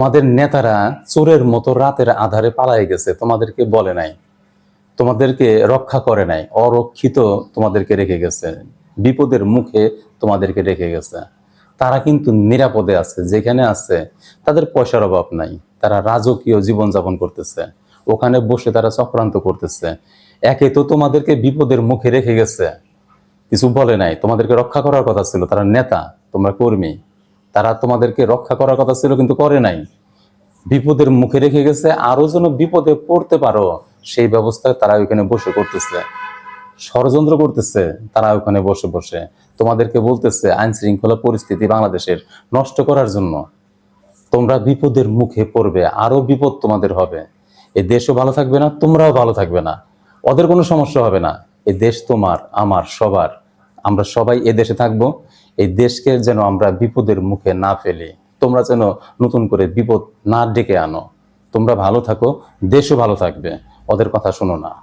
তোমাদের নেতারা চোরের মতো রাতের আধারে পালাই গেছে, তোমাদেরকে বলে নাই, তোমাদেরকে রক্ষা করে নাই, অরক্ষিত তোমাদেরকে রেখে গেছে, বিপদের মুখে তোমাদেরকে রেখে গেছে। তারা কিন্তু নিরাপদে আছে, যেখানে আছে, তাদের পয়সার অভাব নাই, তারা রাজকীয় জীবনযাপন করতেছে, ওখানে বসে তারা চক্রান্ত করতেছে। একে তো তোমাদেরকে বিপদের মুখে রেখে গেছে, কিছু বলে নাই, তোমাদেরকে রক্ষা করার কথা ছিল, তারা নেতা, তোমরা কর্মী। তারা তোমাদেরকে রক্ষা করার কথা ছিল, কিন্তু করে নাই। বিপদের মুখে রেখে গেছে, আরও যেন বিপদে পড়তে পারো, সেই ব্যবস্থা তারা ওইখানে বসে করতেছে ষড়যন্ত্র করতেছে, তারা ওখানে বসে বসে। তোমাদেরকে বলতেছে, আইন শৃঙ্খলা পরিস্থিতি বাংলাদেশের নষ্ট করার জন্য। তোমরা বিপদের মুখে পড়বে, আরও বিপদ তোমাদের হবে। এ দেশও ভালো থাকবে না, তোমরাও ভালো থাকবে না। ওদের কোনো সমস্যা হবে না। এ দেশ তোমার, আমার, সবার। আমরা সবাই এ দেশে থাকব। এই দেশকে যেন আমরা বিপদের মুখে না ফেলি। তোমরা যেন নতুন করে বিপদ না ডেকে আনো। তোমরা ভালো থাকো, দেশও ভালো থাকবে। ওদের কথা শোনো না।